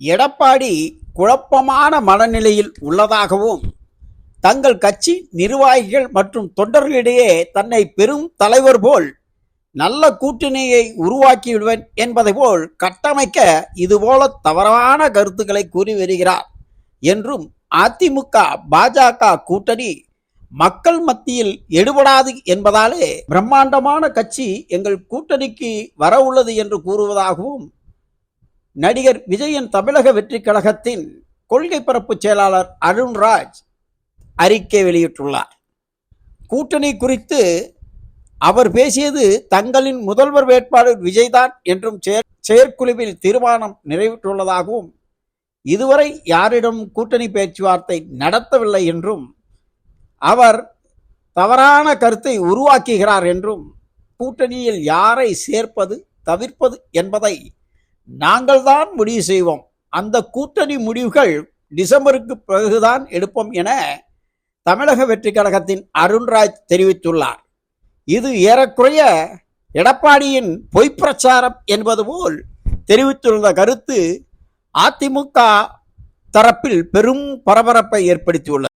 எடப்பாடி குழப்பமான மனநிலையில் உள்ளதாகவும் தங்கள் கட்சி நிர்வாகிகள் மற்றும் தொண்டர்களிடையே தன்னை பெரும் தலைவர் போல் நல்ல கூட்டணியை உருவாக்கிவிடுவேன் என்பதை போல் கட்டமைக்க இதுபோல தவறான கருத்துக்களை கூறி வருகிறார் என்றும் அதிமுக பாஜக கூட்டணி மக்கள் மத்தியில் எடுபடாது என்பதாலே பிரம்மாண்டமான கட்சி எங்கள் கூட்டணிக்கு வர உள்ளது என்று கூறுவதாகவும் நடிகர் விஜயன் தமிழக வெற்றிக் கழகத்தின் கொள்கை பரப்பு செயலாளர் அருண்ராஜ் அறிக்கை வெளியிட்டுள்ளார். கூட்டணி குறித்து அவர் பேசியது தங்களின் முதல்வர் வேட்பாளர் விஜய்தான் என்றும் செயற்- செயற்குழுவில் தீர்மானம் நிறைவேற்றுள்ளதாகவும் இதுவரை யாரிடம் கூட்டணி பேச்சுவார்த்தை நடத்தவில்லை என்றும் அவர் தவறான கருத்தை உருவாக்குகிறார் என்றும் கூட்டணியில் யாரை சேர்ப்பது தவிர்ப்பது என்பதை நாங்கள் தான் முடிவு செய்வோம். அந்த கூட்டணி முடிவுகள் டிசம்பருக்கு பிறகுதான் எடுப்போம் என தமிழக வெற்றி கழகத்தின் அருண்ராஜ் தெரிவித்துள்ளார். இது ஏறக்குறைய எடப்பாடியின் பொய்ப்பிரச்சாரம் என்பது போல் தெரிவித்துள்ள கருத்து அதிமுக தரப்பில் பெரும் பரபரப்பை ஏற்படுத்தியுள்ளது.